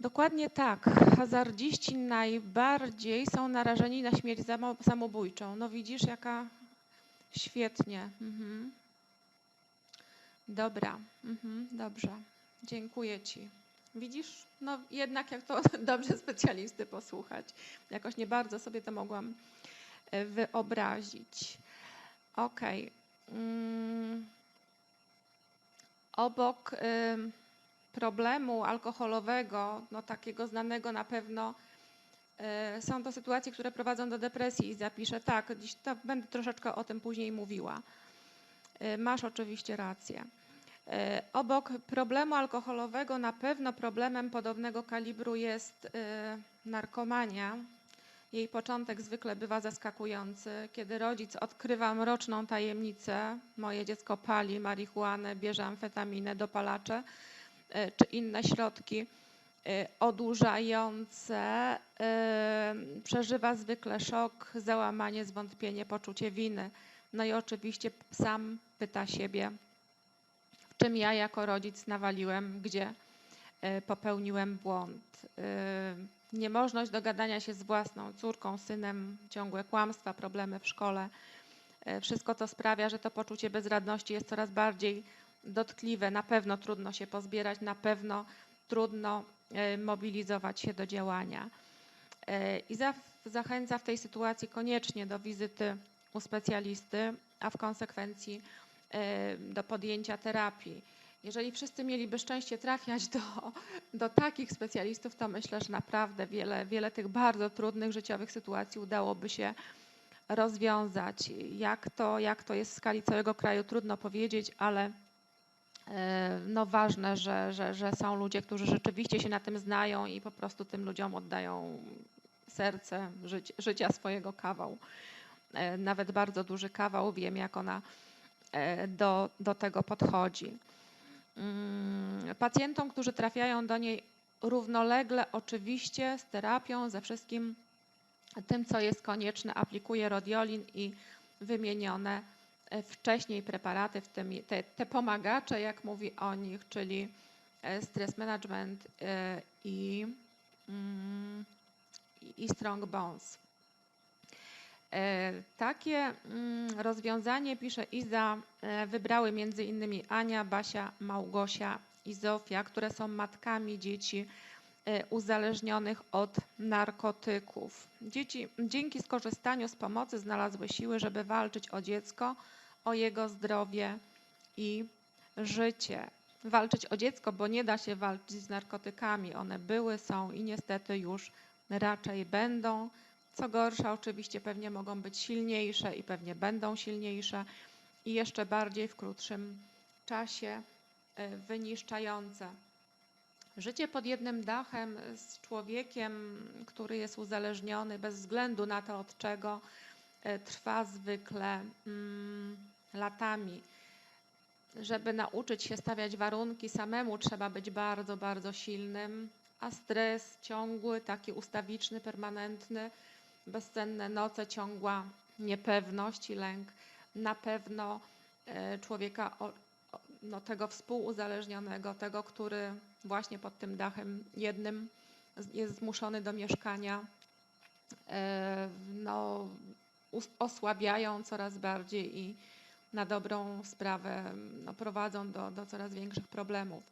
Dokładnie tak. Hazardziści najbardziej są narażeni na śmierć samobójczą. No widzisz, jaka świetnie. Mhm. Dobra, mhm, dobrze. Dziękuję Ci. Widzisz, no jednak jak to dobrze specjalisty posłuchać. Jakoś nie bardzo sobie to mogłam e, wyobrazić. Okej. Mm. Obok ym, problemu alkoholowego, no takiego znanego na pewno, y, są to sytuacje, które prowadzą do depresji i zapiszę tak, dziś to będę troszeczkę o tym później mówiła. Y, Masz oczywiście rację. Y, Obok problemu alkoholowego na pewno problemem podobnego kalibru jest narkomania. Jej początek zwykle bywa zaskakujący, kiedy rodzic odkrywa mroczną tajemnicę, moje dziecko pali marihuanę, bierze amfetaminę, dopalacze czy inne środki y, odurzające, y, przeżywa zwykle szok, załamanie, zwątpienie, poczucie winy. No i oczywiście sam pyta siebie, w czym ja jako rodzic nawaliłem, gdzie popełniłem błąd. Niemożność dogadania się z własną córką, synem, ciągłe kłamstwa, problemy w szkole. Wszystko to sprawia, że to poczucie bezradności jest coraz bardziej dotkliwe. Na pewno trudno się pozbierać, na pewno trudno y, mobilizować się do działania. Y, I za, zachęca w tej sytuacji koniecznie do wizyty u specjalisty, a w konsekwencji y, do podjęcia terapii. Jeżeli wszyscy mieliby szczęście trafiać do, do takich specjalistów, to myślę, że naprawdę wiele, wiele tych bardzo trudnych życiowych sytuacji udałoby się rozwiązać. Jak to, jak to jest w skali całego kraju, trudno powiedzieć, ale e, no ważne, że, że, że są ludzie, którzy rzeczywiście się na tym znają i po prostu tym ludziom oddają serce, życie, życia swojego kawał. E, Nawet bardzo duży kawał, wiem jak ona e, do, do tego podchodzi. Mm, Pacjentom, którzy trafiają do niej równolegle, oczywiście z terapią, ze wszystkim tym, co jest konieczne, aplikuje rodiolin i wymienione e, wcześniej preparaty, w tym te, te pomagacze, jak mówi o nich, czyli e, stress management e, i, mm, i- strong bones. E, Takie mm, rozwiązanie, pisze Iza, e, wybrały między innymi Ania, Basia, Małgosia i Zofia, które są matkami dzieci e, uzależnionych od narkotyków. Dzieci dzięki skorzystaniu z pomocy znalazły siły, żeby walczyć o dziecko, o jego zdrowie i życie. Walczyć o dziecko, bo nie da się walczyć z narkotykami. One były, są i niestety już raczej będą. Co gorsza, oczywiście pewnie mogą być silniejsze i pewnie będą silniejsze i jeszcze bardziej w krótszym czasie e, wyniszczające. Życie pod jednym dachem z człowiekiem, który jest uzależniony bez względu na to, od czego e, trwa zwykle mm, latami. Żeby nauczyć się stawiać warunki samemu, trzeba być bardzo, bardzo silnym, a stres ciągły, taki ustawiczny, permanentny, bezcenne noce, ciągła niepewność i lęk na pewno e, człowieka, no, tego współuzależnionego, tego, który właśnie pod tym dachem jednym jest zmuszony do mieszkania, e, no, osłabiają coraz bardziej i na dobrą sprawę no, prowadzą do, do coraz większych problemów.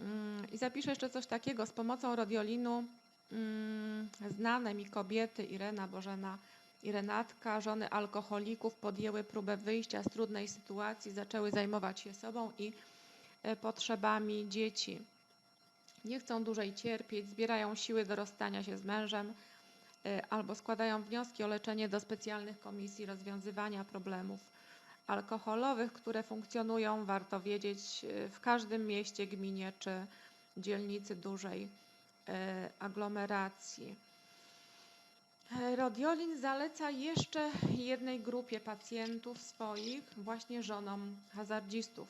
Mm, I zapiszę jeszcze coś takiego. Z pomocą radiolinu mm, znane mi kobiety, Irena, Bożena i Renatka, żony alkoholików, podjęły próbę wyjścia z trudnej sytuacji, zaczęły zajmować się sobą i e, potrzebami dzieci. Nie chcą dłużej cierpieć, zbierają siły do rozstania się z mężem e, albo składają wnioski o leczenie do specjalnych komisji rozwiązywania problemów alkoholowych, które funkcjonują, warto wiedzieć, e, w każdym mieście, gminie czy dzielnicy dużej aglomeracji. E, Rodiolin zaleca jeszcze jednej grupie pacjentów swoich, właśnie żonom hazardzistów.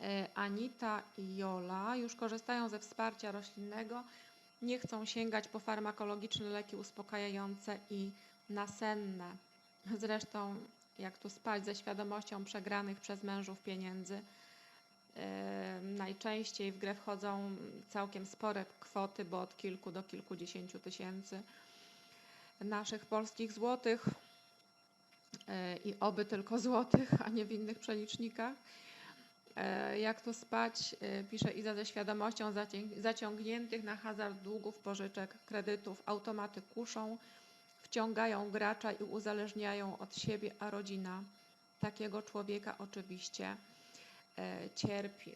E, Anita i Jola już korzystają ze wsparcia roślinnego, nie chcą sięgać po farmakologiczne leki uspokajające i nasenne. Zresztą, jak tu spać ze świadomością przegranych przez mężów pieniędzy, E, Najczęściej w grę wchodzą całkiem spore kwoty, bo od kilku do kilkudziesięciu tysięcy naszych polskich złotych E, i oby tylko złotych, a nie w innych przelicznikach. E, Jak tu spać, e, pisze Iza ze świadomością zaciągniętych na hazard długów, pożyczek, kredytów. Automaty kuszą, wciągają gracza i uzależniają od siebie, a rodzina takiego człowieka oczywiście cierpi.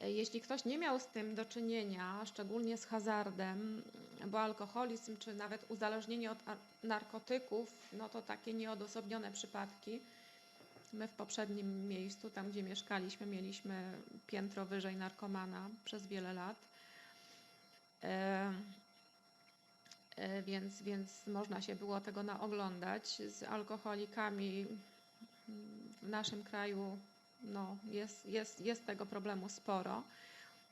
E, Jeśli ktoś nie miał z tym do czynienia, szczególnie z hazardem, bo alkoholizm czy nawet uzależnienie od ar- narkotyków, no to takie nieodosobnione przypadki. My w poprzednim miejscu, tam gdzie mieszkaliśmy, mieliśmy piętro wyżej narkomana przez wiele lat. E, e, Więc, więc można się było tego naoglądać. Z alkoholikami w naszym kraju no, jest, jest, jest tego problemu sporo.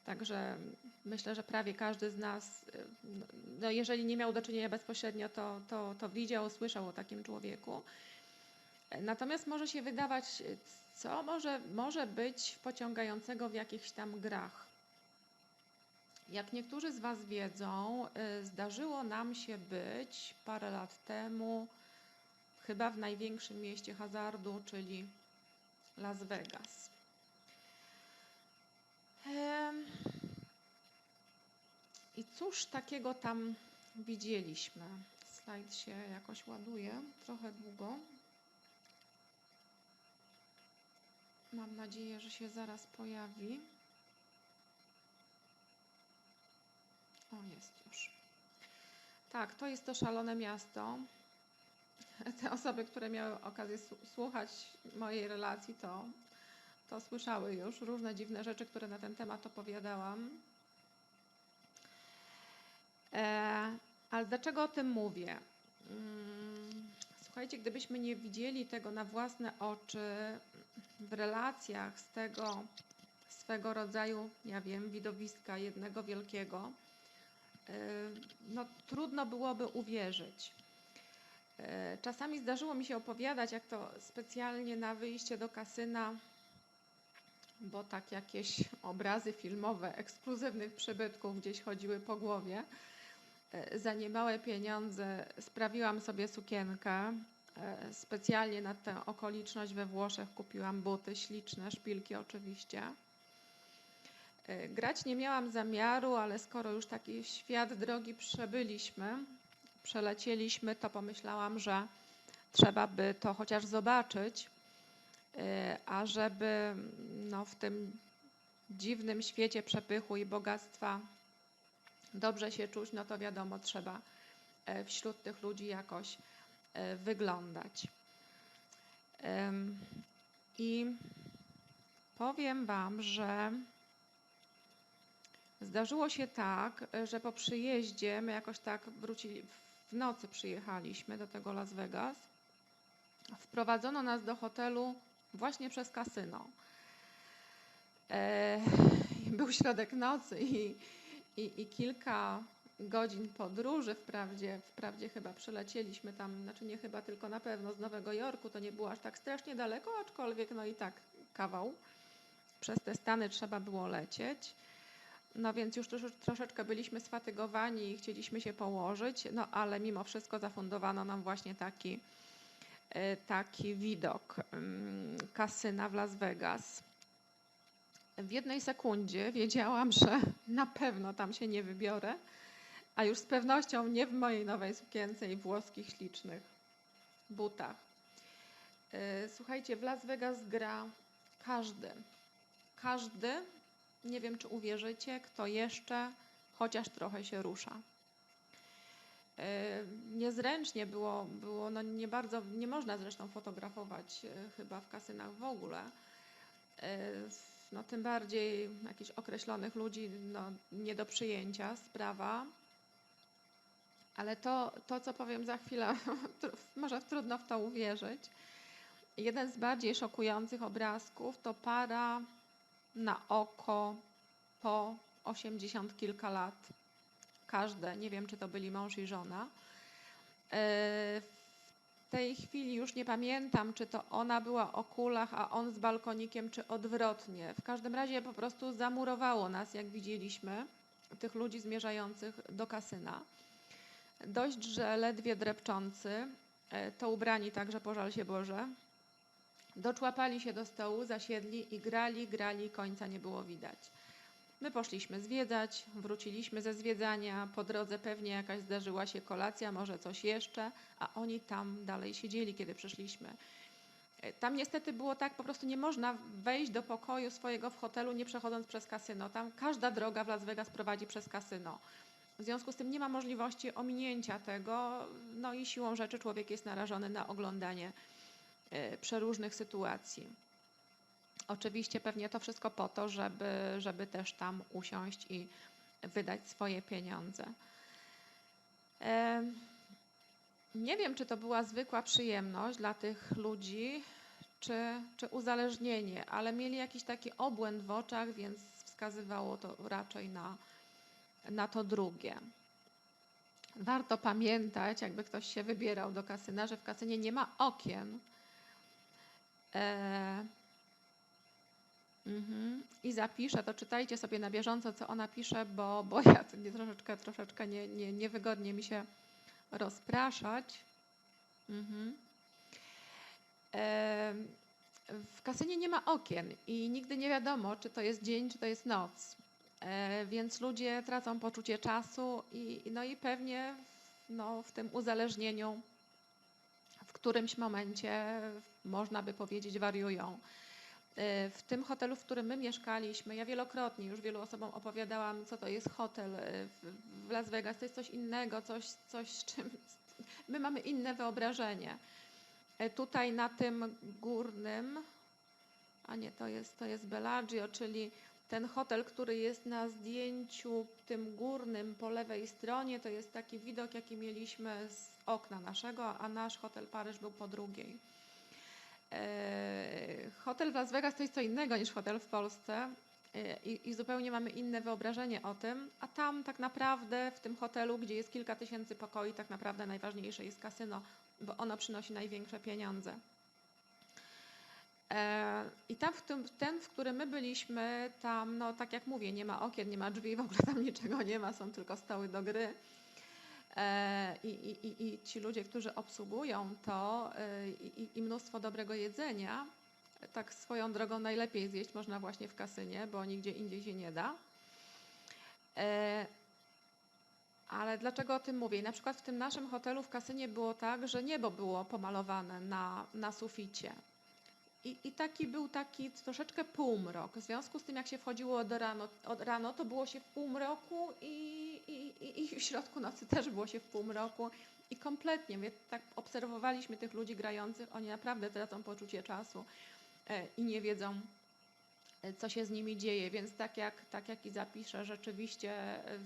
Także myślę, że prawie każdy z nas, y, no, jeżeli nie miał do czynienia bezpośrednio, to, to, to widział, słyszał o takim człowieku. Natomiast może się wydawać, co może, może być pociągającego w jakichś tam grach. Jak niektórzy z Was wiedzą, y, zdarzyło nam się być parę lat temu chyba w największym mieście hazardu, czyli Las Vegas. I cóż takiego tam widzieliśmy? Slajd się jakoś ładuje, trochę długo. Mam nadzieję, że się zaraz pojawi. O, jest już. Tak, to jest to szalone miasto. Te osoby, które miały okazję słuchać mojej relacji, to, to słyszały już różne dziwne rzeczy, które na ten temat opowiadałam. E, ale dlaczego o tym mówię? Mm, Słuchajcie, gdybyśmy nie widzieli tego na własne oczy w relacjach z tego swego rodzaju, ja wiem, widowiska jednego wielkiego, e, no trudno byłoby uwierzyć. E, Czasami zdarzyło mi się opowiadać, jak to specjalnie na wyjście do kasyna, bo tak jakieś obrazy filmowe ekskluzywnych przybytków gdzieś chodziły po głowie. E, Za niemałe pieniądze sprawiłam sobie sukienkę. E, Specjalnie na tę okoliczność we Włoszech kupiłam buty śliczne, szpilki oczywiście. Grać nie miałam zamiaru, ale skoro już taki świat drogi przebyliśmy, przelecieliśmy, to pomyślałam, że trzeba by to chociaż zobaczyć, e, a żeby no, w tym dziwnym świecie przepychu i bogactwa dobrze się czuć, no to wiadomo, trzeba e, wśród tych ludzi jakoś e, wyglądać. I powiem Wam, że zdarzyło się tak, e, że po przyjeździe, my jakoś tak wrócili, w nocy przyjechaliśmy do tego Las Vegas, wprowadzono nas do hotelu właśnie przez kasyno. E, Był środek nocy i, i, i kilka godzin podróży, wprawdzie, wprawdzie chyba przylecieliśmy tam, znaczy nie chyba, tylko na pewno z Nowego Jorku, to nie było aż tak strasznie daleko, aczkolwiek no i tak kawał. Przez te Stany trzeba było lecieć. No więc już trosze- troszeczkę byliśmy sfatygowani i chcieliśmy się położyć, no ale mimo wszystko zafundowano nam właśnie taki, e, taki widok mm, kasyna w Las Vegas. W jednej sekundzie wiedziałam, że na pewno tam się nie wybiorę, a już z pewnością nie w mojej nowej sukience i włoskich ślicznych butach. E, Słuchajcie, w Las Vegas gra każdy. Każdy, nie wiem czy uwierzycie, kto jeszcze chociaż trochę się rusza. E, Niezręcznie było, było no nie bardzo, nie można zresztą fotografować e, chyba w kasynach w ogóle. E, No tym bardziej jakichś określonych ludzi no, nie do przyjęcia sprawa. Ale to, to, co powiem za chwilę, może trudno w to uwierzyć. Jeden z bardziej szokujących obrazków to para na oko po 80 kilka lat. Każde, nie wiem czy to byli mąż i żona. E, tej chwili już nie pamiętam, czy to ona była o kulach, a on z balkonikiem, czy odwrotnie. W każdym razie po prostu zamurowało nas, jak widzieliśmy, tych ludzi zmierzających do kasyna. Dość, że ledwie drepczący, e, to ubrani także, pożal się Boże, doczłapali się do stołu, zasiedli i grali, grali, końca nie było widać. My poszliśmy zwiedzać, wróciliśmy ze zwiedzania, po drodze pewnie jakaś zdarzyła się kolacja, może coś jeszcze, a oni tam dalej siedzieli, kiedy przyszliśmy. E, Tam niestety było tak, po prostu nie można wejść do pokoju swojego w hotelu, nie przechodząc przez kasyno. Tam każda droga w Las Vegas prowadzi przez kasyno. W związku z tym nie ma możliwości ominięcia tego, no i siłą rzeczy człowiek jest narażony na oglądanie przeróżnych sytuacji. Oczywiście pewnie to wszystko po to, żeby, żeby też tam usiąść i wydać swoje pieniądze. Em, Nie wiem, czy to była zwykła przyjemność dla tych ludzi, czy, czy uzależnienie, ale mieli jakiś taki obłęd w oczach, więc wskazywało to raczej na, na to drugie. Warto pamiętać, jakby ktoś się wybierał do kasyna, że w kasynie nie ma okien. E, mhm. I zapiszę, to czytajcie sobie na bieżąco, co ona pisze, bo, bo ja to nie, troszeczkę, troszeczkę nie, nie, niewygodnie mi się rozpraszać. Mhm. Em, W kasynie nie ma okien i nigdy nie wiadomo, czy to jest dzień, czy to jest noc. E, Więc ludzie tracą poczucie czasu i, no i pewnie no, w tym uzależnieniu w którymś momencie można by powiedzieć wariują. E, W tym hotelu, w którym my mieszkaliśmy, ja wielokrotnie już wielu osobom opowiadałam, co to jest hotel e, w, Las Vegas. To jest coś innego, coś, coś z czym my mamy inne wyobrażenie. E, Tutaj na tym górnym, a nie, to jest, to jest Bellagio, czyli ten hotel, który jest na zdjęciu tym górnym po lewej stronie, to jest taki widok, jaki mieliśmy z okna naszego, a nasz hotel Paryż był po drugiej. E, Hotel w Las Vegas to jest co innego niż hotel w Polsce e, i, i zupełnie mamy inne wyobrażenie o tym, a tam tak naprawdę w tym hotelu, gdzie jest kilka tysięcy pokoi, tak naprawdę najważniejsze jest kasyno, bo ono przynosi największe pieniądze. E, I tam, w tym, ten, w którym my byliśmy, tam, no tak jak mówię, nie ma okien, nie ma drzwi, w ogóle tam niczego nie ma, są tylko stoły do gry. E, I, i, i, ci ludzie, którzy obsługują to e, i, i- i mnóstwo dobrego jedzenia, tak swoją drogą najlepiej zjeść można właśnie w kasynie, bo nigdzie indziej się nie da. E, Ale dlaczego o tym mówię? Na przykład w tym naszym hotelu w kasynie było tak, że niebo było pomalowane na, na suficie. I, I taki był taki troszeczkę półmrok. W związku z tym, jak się wchodziło do rano, od rano, to było się w półmroku i, i, i, w środku nocy też było się w półmroku. I kompletnie, wie, tak obserwowaliśmy tych ludzi grających, oni naprawdę tracą poczucie czasu e, i nie wiedzą, e, co się z nimi dzieje. Więc tak jak, tak jak i zapiszę, rzeczywiście, e,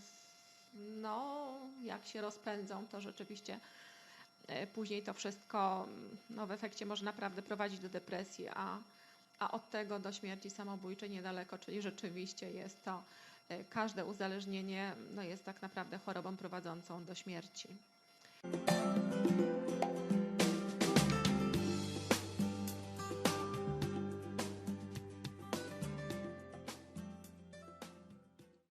no, jak się rozpędzą, to rzeczywiście później to wszystko no, w efekcie może naprawdę prowadzić do depresji, a, a od tego do śmierci samobójczej niedaleko, czyli rzeczywiście jest to, każde uzależnienie no, jest tak naprawdę chorobą prowadzącą do śmierci.